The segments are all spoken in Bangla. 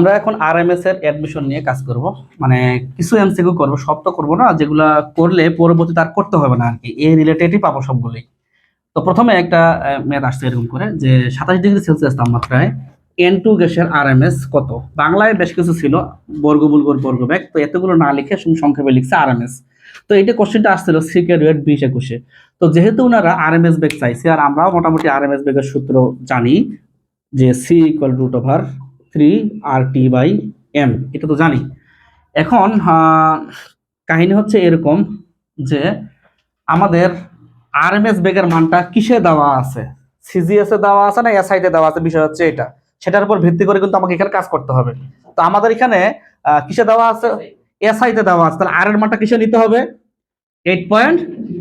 আমরা এখন আরএমএস এর অ্যাডমিশন নিয়ে কাজ করব। মানে কিছু এমসিকিউ করব, সব তো করব না, যেগুলা করলে পরবর্তী তার করতে হবে না আর কি এই রিলেটেডই পাবো সবগুলোই। তো প্রথমে একটা ম্যাথ আসছে এরকম করে যে সাতাশ ডিগ্রি সেলসিয়াস তাপমাত্রায় এন টু গ্যাসের আর এম এস কত? বাংলায় বেশ কিছু ছিল বর্গ বর্গমূল বর্গ বর্গব্যাগ তো এতগুলো না লিখে সংক্ষেপে লিখছে আরএমএস তো এটা কোশ্চেনটা আসছিল সিকে ডুয়েট বিশ একুশে। তো যেহেতু ওনারা আর এম এস বেগ চাইছে, আর আমরাও মোটামুটি আর এম এস বেগের সূত্র জানি যে C equal root over three R T by M এটা তো জানি। এখন কাহিনী হচ্ছে এরকম যে আমাদের আরএমএস বেগের মানটা কিসে দেওয়া আছে? সিজিএস দেওয়া আছে না এসআই তে দেওয়া আছে? বিষয় হচ্ছে এটা। সেটার উপর ভিত্তি করে কিন্তু আমাকে এখানে কাজ করতে হবে। তো আমাদের এখানে কিসে দেওয়া আছে? এসআই তে দেওয়া আছে। তাহলে আর এর মানটা কিসে নিতে হবে? এইট পয়েন্ট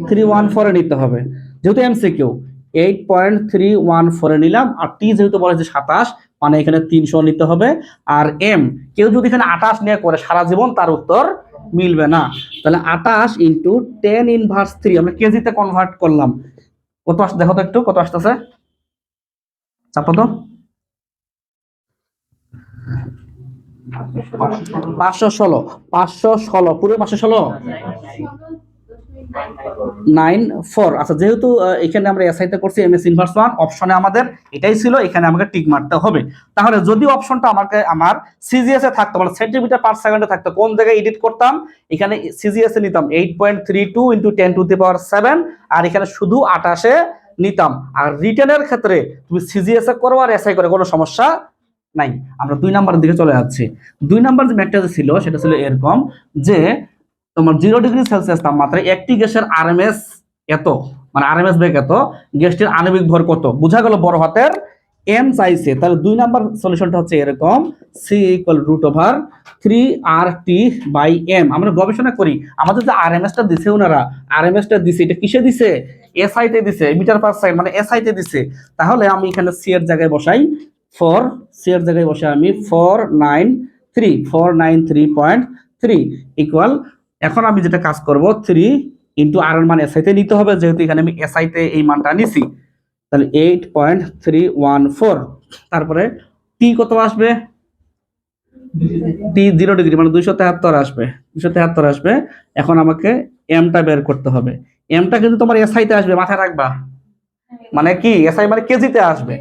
থ্রি ওয়ান ফোরে নিতে হবে। যেহেতু MCQ eight point three one ফোরে নিলাম, আর টি যেহেতু বলেছে সাতাশ মানে এখানে তিনশো নিতে হবে। আর এম কেউ যদি এখানে আঠাশ নিয়ে করে, সারা জীবন তার উত্তর মিলবে না। তাহলে আঠাশ ইন্টু টেন ইনভার্স থ্রি আমরা কেজিতে কনভার্ট করলাম। কত আস, দেখো তো একটু, কত আসতেছে? চাপো তো। পাঁচশো ষোলো। পাঁচশো ষোলো। পুরো পাঁচশো ষোলো? Nine four. আচ্ছা যেহেতু এখানে আমরা এসআইতে করছি এম এস ইনভার্স ওয়ান অপশনে আমাদের এটাই ছিল, এখানে আমাকে টিক মারতে হবে। তাহলে যদি অপশনটা আমাকে, আমার সিজিএস এ থাকতো মানে সেন্টিমিটার পার সেকেন্ডে থাকতো, কোন জায়গায় এডিট করতাম? এখানে সিজিএস এ নিতাম eight point three two into ten to the power seven আর এখানে শুধু আঠাশে নিতাম। আর রিটেনের ক্ষেত্রে তুমি সিজিএস এ করো আর এসআই করে, কোনো সমস্যা নাই। আমরা দুই নাম্বারের দিকে চলে যাচ্ছি। দুই নাম্বার যে ম্যাটটা ছিল, সেটা ছিল এরকম যে তোমার জিরো ডিগ্রি সেলসিয়াস তাপমাত্রায় একটি গ্যাসের আরএমএস এত? মানে আরএমএস বেগ এত? গ্যাসটির আণবিক ভর কত? বোঝা গেল বড় হাতের এম চাইছে তাহলে দুই নাম্বার সলিউশনটা হচ্ছে এরকম। C equal root over three R T by M আমরা গবেষণা করি। আমাদের যে আরএমএস টা দিছে ওনারা আরএমএস টা দিছে, এটা কিসে দিছে? এসআই তে দিছে মিটার পার সেকেন্ড মানে এসআই তে দিছে। তাহলে আমি এখানে সি এর জায়গায় বসাই ফোর সি এর জায়গায় বসাই আমি four nine three four nine three point three equal এখন আমি যেটা কাজ করব থ্রি ইন্টু আর এর মান এসআই তে নিতে হবে, যেহেতু এখানে আমি এসআই তে এই মানটা নিছি। তাহলে eight point three one four তারপরে টি কত আসবে? টি জিরো ডিগ্রি মানে দুইশো তেহাত্তর আসবে। দুইশো তেহাত্তর আসবে। এখন আমাকে এমটা বের করতে হবে। এমটা কিন্তু তোমার এসআই তে আসবে, মাথায় রাখবা। মানে কি? এসআই মানে কেজিতে আসবে।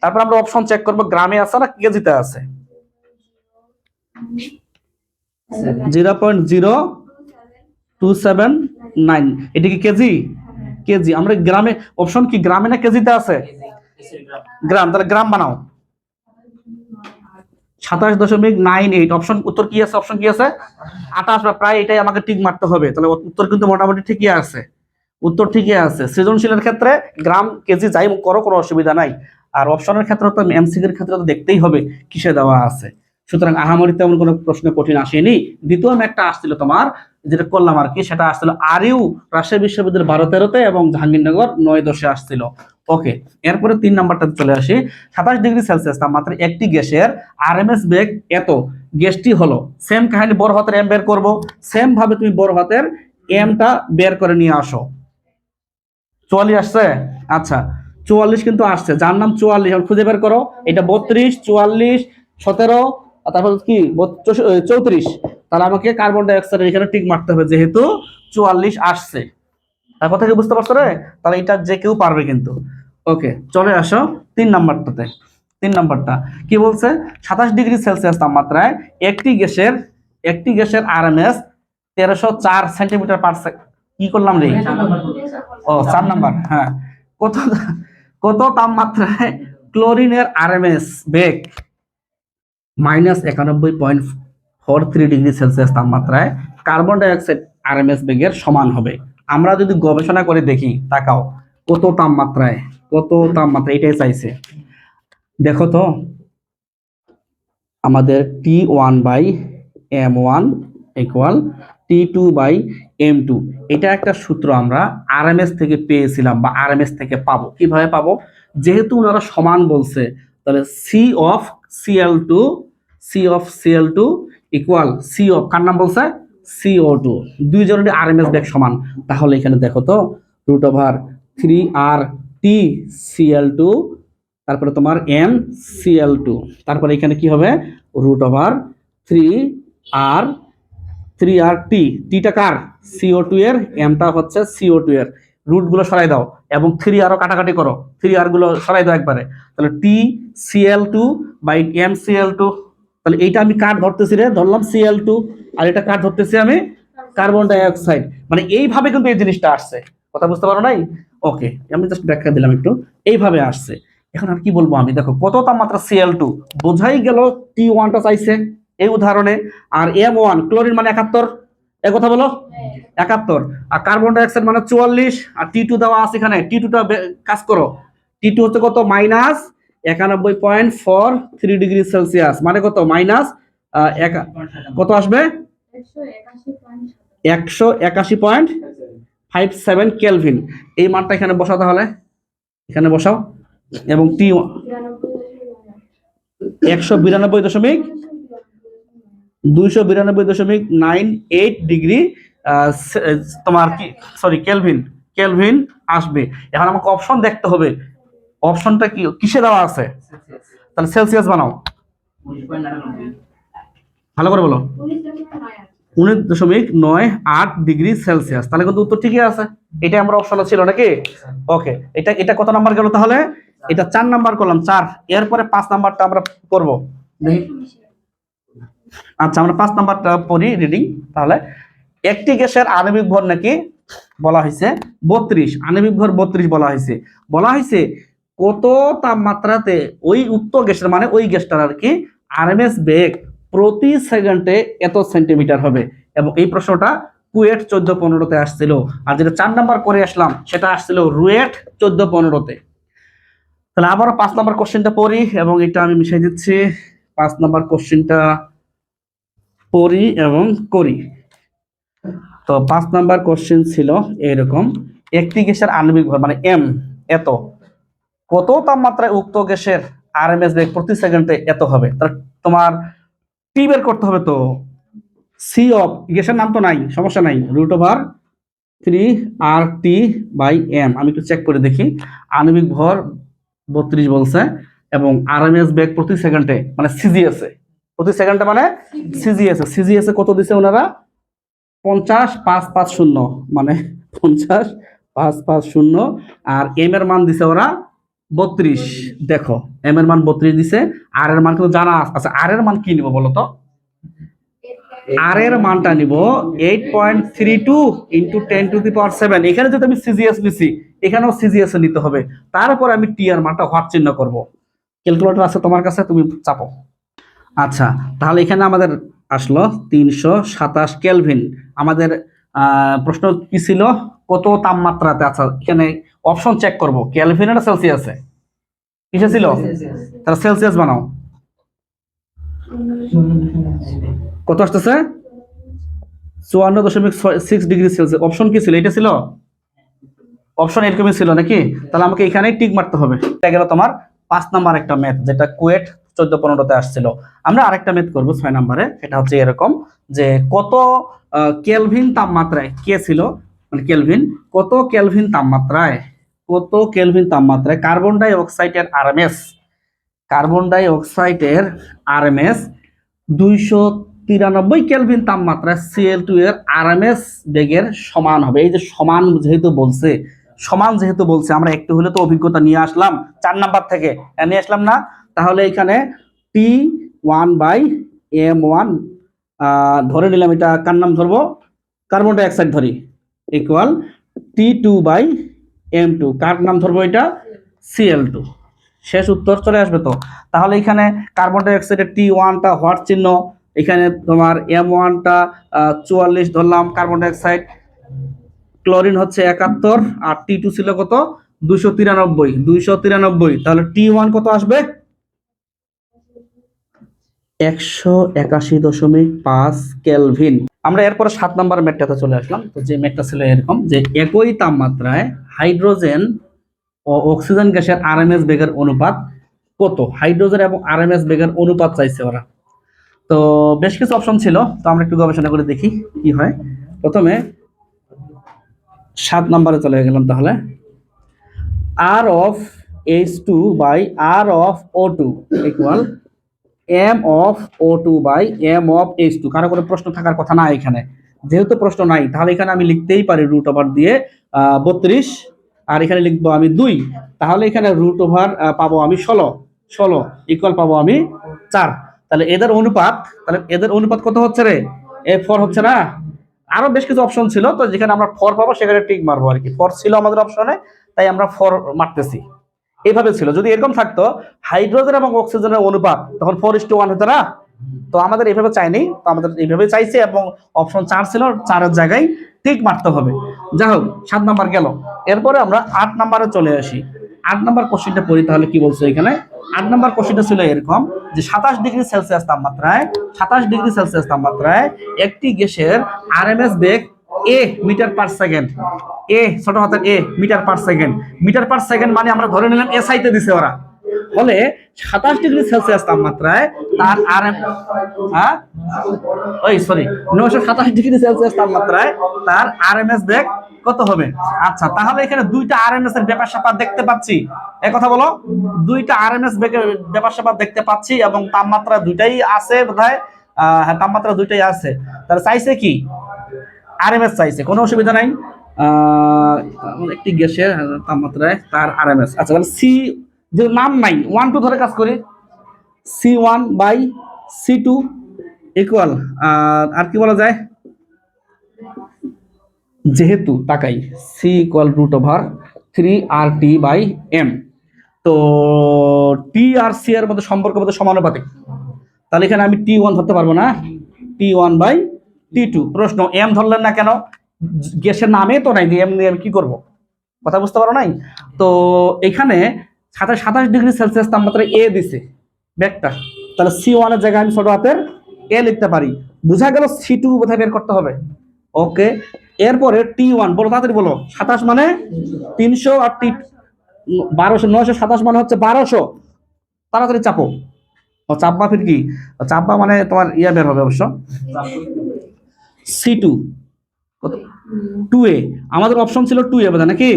তারপর আমরা অপশন চেক করব, গ্রামে আছে না কেজিতে আছে? Zero point zero two seven nine এটা কি কেজি? কেজি। আমরা গ্রামে অপশন কি? গ্রামে না কেজিতে আছে? গ্রাম। তাহলে গ্রাম বানাও। সাতাশ দশমিক নাইন এইট অপশন উত্তর কি আছে? অপশন কি আছে? আঠাশ বা প্রায় এটাই আমাকে টিক মারতে হবে। তাহলে উত্তর কিন্তু মোটামুটি ঠিকই আছে। উত্তর ঠিকই আছে। সৃজনশীলের ক্ষেত্রে গ্রাম, কেজি যাই করো, কোনো অসুবিধা নাই। আর অপশনের ক্ষেত্রে তো এমসিকির ক্ষেত্রে তো দেখতেই হবে কিসে দেওয়া আছে। সুতরাং আহামরি তেমন কোনো প্রশ্ন কঠিন আসেনি। দ্বিতীয় ম্যাথটা আসছিল তোমার যেটা করলাম আর কি, সেটা আসছিল আর ইউ রাজশাহী বিশ্ববিদ্যালয় বারো তেরোতে এবং জাহাঙ্গীরনগর নয় দশে আসছিল। ওকে, এরপরে তিন নাম্বারটাতে চলে আসি। সাতাশ ডিগ্রি সেলসিয়াস তাপমাত্রা একটি গ্যাসের আরএমএস বেগ এত। গ্যাসটি হলো সেম কাহিনী বড় হাতের এম বের করব। সেম ভাবে তুমি বড় হাতের এমটা বের করে নিয়ে আসো। চুয়াল্লিশ আসছে? আচ্ছা চুয়াল্লিশ কিন্তু আসছে। যার নাম চুয়াল্লিশ খুঁজে বের করো। এটা বত্রিশ, চুয়াল্লিশ, সতেরো আর তারপর কি চৌত্রিশ। তাহলে আমাকে কার্বন ডাইঅক্সাইড এখানে টিক মারতে হবে, যেহেতু চুয়াল্লিশ আসছে। তার কথা কি বুঝতে পারছ রে? তাহলে এটা যে কেউ পারবে কিন্তু। ওকে, চলে আসো তিন নাম্বারটাতে। তিন নাম্বারটা। কি বলছে? সাতাশ ডিগ্রি সেলসিয়াস তাপমাত্রায় একটি গ্যাসের একটি গ্যাসের আরএমএস তেরোশো চার সেন্টিমিটার পার কি করলাম রে? ও, চার নাম্বার হ্যাঁ। কত কত তাপমাত্রায় ক্লোরিনের আরএমএস বেগ? মাইনাস একানব্বই point four three degree Celsius তাপমাত্রায় কার্বন ডাইঅক্সাইড আরএমএস বেগের সমান হবে। আমরা যদি গবেষণা করে দেখি, তাকাও, কত তাপমাত্রায়, কত তাপমাত্রা এটাই চাইছে। দেখো তো, আমাদের T one by M one equal T two by M two এটা একটা সূত্র আমরা আর আরএমএস থেকে পেয়েছিলাম বা আর আরএমএস থেকে পাবো। কীভাবে পাবো? যেহেতু ওনারা সমান বলছে তাহলে C of CL two C of CL two equal C of কার নাম বলছে? সিও টু দুইজনের আরএমএস বেগ সমান। তাহলে এখানে দেখো তো root over three R T CL two তারপরে তোমার এম সিএল টু তারপরে এখানে কি হবে? Root over three R three R T টিটা কার সিও টু এর এমটা হচ্ছে সিও টু এর। রুটগুলো সরাই দাও এবং থ্রি আরও কাটাকাটি করো। থ্রি আরগুলো সরাই দাও একবারে। তাহলে T CL two by M CL two তাহলে এইটা আমি কাঠ ধরতেছি রে, ধরলাম সিএল টু আর এটা কাঠ ধরতেছি আমি কার্বন ডাইঅক্সাইড মানে এইভাবে কিন্তু এই জিনিসটা আসছে। কথা বুঝতে পারো নাই? ওকে আমি জাস্ট ব্যাখ্যা দিলাম একটু। এইভাবে আসছে। এখন আর কি বলব আমি? দেখো, কত তাপমাত্রা সিএল টু বোঝাই গেল টি ওয়ানটা চাইছে এই উদাহরণে। আর এম ওয়ান ক্লোরিন মানে একাত্তর। এ কথা বলো? একাত্তর। আর কার্বন ডাইঅক্সাইড মানে চুয়াল্লিশ আর টি টু দেওয়া আছে এখানে। টি টুটা কাজ করো। টি টু হচ্ছে কত? মাইনাস একানব্বই point four three degree Celsius মানে কত? মাইনাস কত আসবে? একশো একাশি পয়েন্ট ফাইভ সেভেন কেলভিন এই মানটা এখানে বসাও তাহলে। এখানে বসাও। এবং টি একশো বিরানব্বই দশমিক দুইশো বিরানব্বই দশমিক নাইন এইট ডিগ্রি তোমার কি সরি কেলভিন কেলভিন আসবে। এখন আমাকে অপশন দেখতে হবে। অপশনটা কি, কিসে দেওয়া আছে? তাহলে সেলসিয়াস বানাও। ভালো করে বলো। উনিশ দশমিক নয় আট ডিগ্রি সেলসিয়াস তাহলে কিন্তু উত্তর ঠিকই আছে। এটা আমরা অপশনে ছিল নাকি? ওকে এটা এটা কত নাম্বার গেল তাহলে? এটা চার নাম্বার করলাম, চার। এরপরে পাঁচ নাম্বারটা আমরা করব। আচ্ছা আমরা পাঁচ নাম্বারটা পড়ি রিডিং তাহলে। একটি গ্যাসের আণবিক ভর নাকি বলা হয়েছে বত্রিশ। আণবিক ভর বত্রিশ বলা হয়েছে। বলা হয়েছে কত তাপমাত্রাতে ওই উক্ত গ্যাসের মানে ওই গ্যাসটার আর কি আরএমএস বেগ প্রতি সেকেন্ডে এত সেন্টিমিটার হবে? এবং এই প্রশ্নটা কুয়েট চোদ্দ পনেরোতে আসছিল। আর যেটা চার নাম্বার করে আসলাম, সেটা আসছিল রুয়েট চোদ্দ পনেরোতে। তাহলে আবারও পাঁচ নাম্বার কোশ্চেনটা পড়ি, এবং এটা আমি মিশাই দিচ্ছি। পাঁচ নাম্বার কোশ্চেনটা পড়ি এবং করি। তো পাঁচ নাম্বার কোশ্চেন ছিল এরকম একটি গ্যাসের আণবিক ভর মানে এম এত। কত তাপমাত্রায় উক্ত গ্যাসের আরএমএস বেগ প্রতি সেকেন্ডে এত হবে? তোমার টি বের করতে হবে তো সি অফ গ্যাসের নাম তো নাই সমস্যা নাই। Root over three R T by M আমি একটু চেক করে দেখি। আণবিক ভর বত্রিশ বলছে এবং আরএমএস বেগ প্রতি সেকেন্ডে মানে সিজিএস প্রতি সেকেন্ডে মানে সিজিএস সিজিএস কত দিছে ওনারা? পঞ্চাশ পাঁচ পাঁচ শূন্য মানে পঞ্চাশ পাঁচ পাঁচ শূন্য, আর এম এর মান দিছে ওরা বত্রিশ। দেখো এম এর মান বত্রিশ দিছে আর এর মান কিন্তু জানা আছে আচ্ছা আর এর মান কি নিব বলো তো? আর এর মানটা নিব eight point three two into ten to the power seven এখানে যদি আমি সিজিএস নিছি, এখানেও সিজিএস নিতে হবে। তারপর আমি টি আর মানটা হোয়াট চিহ্ন করব। ক্যালকুলেটর আছে তোমার কাছে, তুমি চাপো। আচ্ছা তাহলে এখানে আমাদের আসলো তিনশো সাতাশ কেলভিন আমাদের প্রশ্ন কি ছিল? কত তাপমাত্রাতে? আচ্ছা এখানে অপশন চেক করব। কেলভিন আর সেলসিয়াসে কিসে ছিল? তাহলে সেলসিয়াস বানাও। কত আসতেছে? চুয়ান্ন দশমিক সিক্স ডিগ্রি সেলসিয়াস অপশন কি ছিল? এটা ছিল? অপশন এরকমই ছিল নাকি? তাহলে আমাকে এখানে টিক মারতে হবে। এটা গেল তোমার পাঁচ নাম্বার একটা ম্যাথ যেটা কুয়েট চোদ্দ পনেরোতে আসছিল। আমরা আরেকটা ম্যাথ করব ছয় নাম্বারে এটা হচ্ছে এরকম যে কত কেলভিন তাপমাত্রায়, কে ছিল? মানে কেলভিন, কত কেলভিন তাপমাত্রায়? কত কেলভিন তাপমাত্রায়? কার্বন ডাই অক্সাইডের আরএমএস, কার্বন ডাই অক্সাইডের আরএমএস দুইশো তিরানব্বই কেলভিন তাপমাত্রায় সিএল টু এর আরএমএস বেগের সমান হবে। এই যে সমান যেহেতু বলছে, সমান যেহেতু বলছে, আমরা একটু হলে তো অভিজ্ঞতা নিয়ে আসলাম। চার নাম্বার থেকে নিয়ে আসলাম না? তাহলে এখানে T one by M one ধরে নিলাম এটা কার নাম ধরবো? কার্বন ডাইঅক্সাইড ধরি equal T two by M two কার নাম ধরবো এটা? সিএল টু শেষ উত্তর চলে আসবে তো। তাহলে এখানে কার্বন ডাই অক্সাইডের টি ওয়ানটা হোয়াট চিহ্ন? এখানে তোমার এম ওয়ানটা চুয়াল্লিশ ধরলাম কার্বন ডাইঅক্সাইড। ক্লোরিন হচ্ছে একাত্তর, আর টি টু ছিল কত? দুইশো তিরানব্বই দুইশো তিরানব্বই। তাহলে টি ওয়ান কত আসবে? একশো একাশি দশমিক পাঁচ কেলভিন। আমরা এরপরে সাত নম্বর ম্যাটটাতে চলে আসলাম। তো যে ম্যাটটা ছিল এরকম যে একই তাপমাত্রায় হাইড্রোজেন ও অক্সিজেন গ্যাসের আরএমএস বেগের অনুপাত কত? হাইড্রোজেন এবং আরএমএস বেগের অনুপাত চাইছে ওরা। তো বেশ কিছু অপশন ছিল। তো আমরা একটু গবেষণা করে দেখি কি হয়। প্রথমে সাত নম্বরে চলে গেলাম তাহলে। R of H two by R of O two equal M of O two by M of H two কারও কোনো প্রশ্ন থাকার কথা না এখানে। যেহেতু প্রশ্ন নাই, তাহলে এখানে আমি লিখতেই পারি রুট ওভার দিয়ে বত্রিশ, আর এখানে লিখব আমি দুই। তাহলে এখানে রুট ওভার পাবো আমি ষোলো। ষোলো ইকুয়াল পাবো আমি চার। তাহলে এদের অনুপাত, তাহলে এদের অনুপাত কত হচ্ছে রে? এ ফোর হচ্ছে না? আরও বেশ কিছু অপশন ছিল, তো যেখানে আমরা ফর পাবো, সেখানে টিক মারবো আর কি। ফর ছিল আমাদের অপশনে তাই আমরা ফর মারতেছি। এইভাবে ছিল। যদি এরকম থাকতো, হাইড্রোজেন এবং অক্সিজেনের অনুপাত তখন ফোর ইস টু ওয়ান হতো না। তো আমাদের এইভাবে চাইনি তো আমাদের এইভাবে চাইছে এবং অপশন চার ছিল, চারের জায়গায় টিক মারতে হবে। যাই হোক, সাত নাম্বার গেল। এরপরে আমরা আট নাম্বারে চলে আসি। আট নাম্বার কোশ্চেনটা পড়ি তাহলে কি বলছে এখানে? আট নাম্বার কোশ্চেনটা ছিল এরকম যে সাতাশ ডিগ্রি সেলসিয়াস তাপমাত্রায়, সাতাশ ডিগ্রি সেলসিয়াস তাপমাত্রায় একটি গ্যাসের R M S beg A metre per second. A ছোট হাতের A metre per second. Metre per second মানে আমরা ধরে নিলাম এসআইতে দিছে ওরা। ফলে সাতাশ ডিগ্রি সেলসিয়াস তাপমাত্রায় তার আর এম হ্যাঁ? ওই সরি নয়শো সাতাশ ডিগ্রি সেলসিয়াস তাপমাত্রায় তার আরএমএস বেগ কত হবে? আচ্ছা তাহলে এখানে দুইটা আরএমএস এর ব্যাপার স্যাপার দেখতে পাচ্ছি। এক কথা বলো দুইটা আরএমএস বেগের ব্যাপার স্যাপার দেখতে পাচ্ছি এবং তাপমাত্রা দুইটাই আছে বোধহয় আহ, হ্যাঁ তাপমাত্রা দুইটাই আছে। তাহলে চাইছে কি? আরএমএস চাইছে, কোনো অসুবিধা নাই। একটি গ্যাসের তাপমাত্রায় তার আরএমএস আচ্ছা তাহলে সি যে নাম নাই ওয়ান টু ধরে কাজ করি। C one by C two equal আর কি বলা যায়? যেহেতু তাকাই C equal root over three R T by M তো টি আর সি এর মধ্যে সম্পর্ক মধ্যে সমানুপাতিক। তাহলে এখানে আমি টি ওয়ান ধরতে পারব না। T one by T two, প্রশ্ন, এম ধরলেন না কেন? গ্যাসের নামে তো নাই, এম আমি কি করব? কথা বুঝতে পারো নাই? তো এখানে সাতাশ সাতাশ ডিগ্রি সেলসিয়াস তাপমাত্রা এ দিছে, ব্যাগটা। তাহলে সি ওয়ানের জায়গায় আমি ছোট হাতের এ লিখতে পারি। বোঝা গেল সি টু কোথায় বের করতে হবে? ওকে এরপরে টি ওয়ান বলো তাড়াতাড়ি বলো। সাতাশ মানে তিনশো আর টি বারোশো, নয়শো, সাতাশ মানে হচ্ছে বারোশো। তাড়াতাড়ি চাপো। ও, চাপবা ফির কি? চাপবা মানে তোমার ইয়া বের হবে অবশ্য। সি টু টু এ আমাদের অপশন ছিল টু এ বোধ নাকি?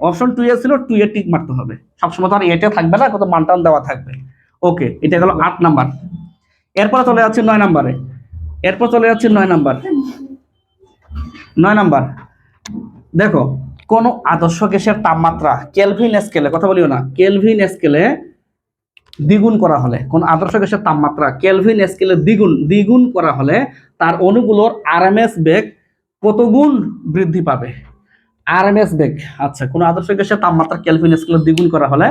অপশন টু এ ছিল টু এ টিক মারতে হবে। সবসময় তো আর এটা থাকবে না, কত মানটান দেওয়া থাকবে। ওকে এটা গেল আট নাম্বার। এরপরে চলে যাচ্ছে নয় নাম্বারে। এরপর চলে যাচ্ছে নয় নাম্বার। নয় নাম্বার। দেখো, কোন আদর্শ গ্যাসের তাপমাত্রা কেলভিন স্কেলে কথা বলিও না কেলভিন স্কেলে দ্বিগুণ করা হলে, কোন আদর্শ গ্যাসের তাপমাত্রা কেলভিন স্কেলে দ্বিগুণ দ্বিগুণ করা হলে তার অণুগুলোর আরএমএস বেগ কত গুণ বৃদ্ধি পাবে? আরএমএস বেগ আচ্ছা কোন আদর্শ গ্যাসের তাপমাত্রা কেলভিন স্কেলে দ্বিগুণ করা হলে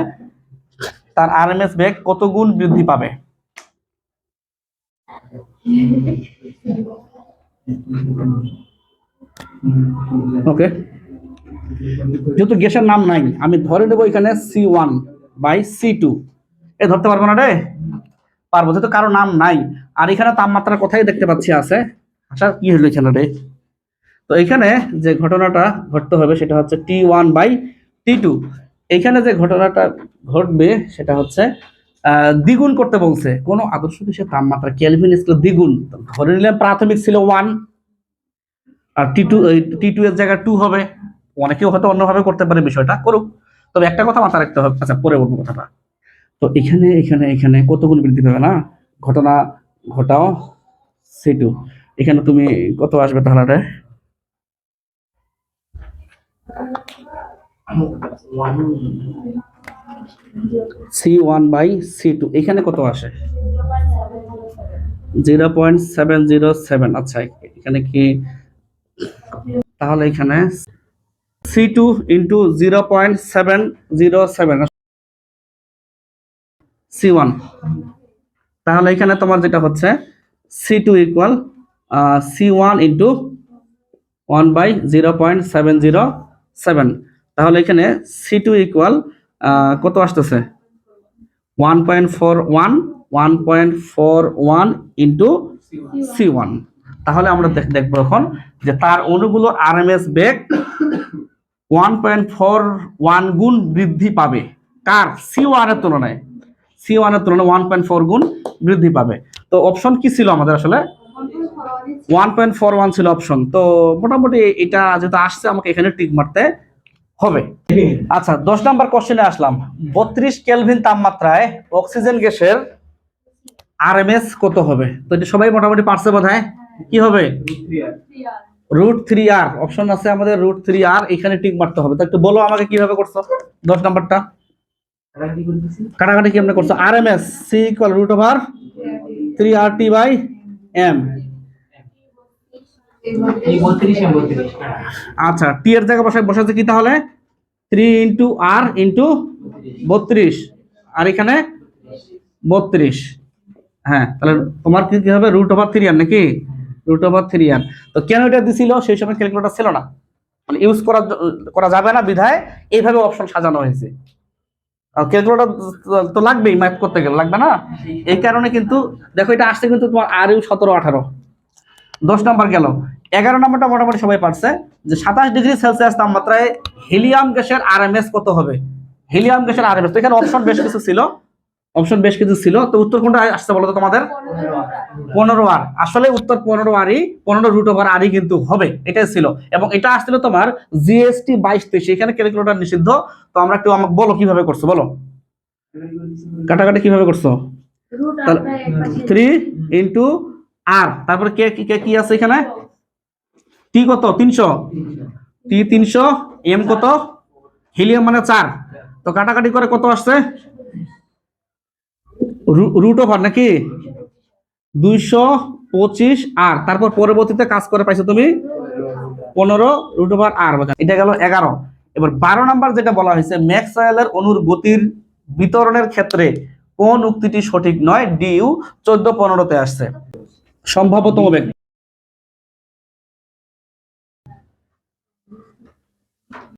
তার আরএমএস বেগ কত গুণ বৃদ্ধি পাবে? ওকে যেহেতু গ্যাসের নাম নাই, আমি ধরে নেব এখানে C one by C two এ, ধরতে পারব না রে? পারব, যেহেতু কারও নাম নাই। আর এখানে তাপমাত্রার কোথায় দেখতে পাচ্ছি আছে। আচ্ছা কি হলো এখানে রে? তো এখানে যে ঘটনাটা ঘটতে হবে সেটা হচ্ছে T one by T two এখানে যে ঘটনাটা ঘটবে সেটা হচ্ছে দ্বিগুণ করতে বলছে। কোন আদর্শ দেশের তাপমাত্রা কেলভিন স্কেল দ্বিগুণ। ধরে নিলাম প্রাথমিক ছিল ওয়ান আর টি টু টি টু এর জায়গায় টু হবে। অনেকেও হয়তো অন্যভাবে করতে পারে বিষয়টা, করুক। তবে একটা কথা মাথায় রাখতে হবে। আচ্ছা পরে বলব কথাটা। তো এখানে এখানে এখানে কত গুণ বৃদ্ধি পাবে না? ঘটনা ঘটাও সি টু এখানে তুমি কত আসবে তাহলে? C one by C two এখানে কত আসে? Zero point seven zero seven আচ্ছা এখানে কি? তাহলে এখানে C two into zero point seven zero seven C one. তাহলে এখানে তোমার যেটা হচ্ছে, C two equal C one into one by zero point seven zero seven তাহলে এখানে সি টু ইকুয়াল কত আসতেছে? One point four one one point four one into C one. তাহলে আমরা দেখ- দেখব এখন যে তার অণুগুলোর আর এম এস বেগ ওয়ান পয়েন্ট ফোর ওয়ান গুণ বৃদ্ধি পাবে। কার? সি ওয়ানের তুলনায়। সি ওয়ানের তুলনায় ওয়ান পয়েন্ট ফোর গুণ বৃদ্ধি পাবে। তো অপশন কি ছিল আমাদের আসলে? ওয়ান পয়েন্ট ফোর ওয়ান ছিল অপশন তো মোটামুটি এটা যেহেতু আসছে, আমাকে এখানে টিক মারতে হবে। আচ্ছা দশ নাম্বার কোশ্চেনে আসলাম। বত্রিশ কেলভিন তাপমাত্রায় অক্সিজেন গ্যাসের আরএমএস কত হবে? তো এটা সবাই মোটামুটি পারছে বোধ কি হবে? রুট থ্রি আর অপশন আছে আমাদের রুট থ্রি আর এখানে টিক মারতে হবে। তো একটু বলো আমাকে কীভাবে করছ? দশ নাম্বারটা। কাটাকাটি কেমনে করছ? R M S C equal root over three R T by M আচ্ছা টি এর জায়গায় বসায় বসাতে কি তাহলে? থ্রি ইন্টু আর ইন্টু বত্রিশ। আর এখানে বত্রিশ। হ্যাঁ তাহলে তোমার কি কি হবে? রুট ওভার থ্রি আর নাকি? রুট ওভার থ্রি আর তো কেন এটা দিছিল? সেই সময় ক্যালকুলেটর ছিল না। মানে ইউজ করা করা যাবে না বিধায় এইভাবে অপশন সাজানো হয়েছে। ক্যালকুলেটর তো লাগবেই ম্যাথ করতে গেলে, লাগবে না? এই কারণে কিন্তু, দেখো এটা আসছে কিন্তু তোমার আর ইউ সতেরো, আঠারো। দশ নম্বর গেল। এগারো নম্বরটা মোটামুটি সবাই পারছে, যে সাতাশ ডিগ্রি সেলসিয়াস তাপমাত্রায় হিলিয়াম গ্যাসের আর কত হবে? হিলিয়াম গ্যাসের আরএমএস তো এখানে অপশন বেশ কিছু ছিল। অপশন বেশ কিছু ছিল। তো উত্তর কোনটা আসছে বলো তো তোমাদের? পনেরো আর। আসলে উত্তর পনেরো আরই পনেরো রুট ওভার আরই কিন্তু হবে। এটাই ছিল। এবং এটা আসছিল তোমার জিএসটি বাইশ তেইশ। এখানে ক্যালকুলেটর নিষিদ্ধ। তো আমরা একটু আমাকে বলো কীভাবে করছ বলো। কাটাকাটি কীভাবে করছ? থ্রি ইন্টু আর তারপরে কে কি- কে কি আছে এখানে? টি কত? তিনশো। টি তিনশো এম কত? হিলিয়াম মানে চার। তো কাটাকাটি করে কত আসছে? রুট ওভার নাকি? দুইশো পঁচিশ আর তারপর পরবর্তীতে কাজ করে পাইছো তুমি? পনেরো রুট ওভার আর এটা গেল এগারো। এবার বারো নাম্বার যেটা বলা হয়েছে, ম্যাক্সওয়েলের অনুর গতির বিতরণের ক্ষেত্রে কোন উক্তিটি সঠিক নয়? ডিউ চোদ্দ পনেরোতে আসছে। সম্ভাব্যতম ব্যক্তি।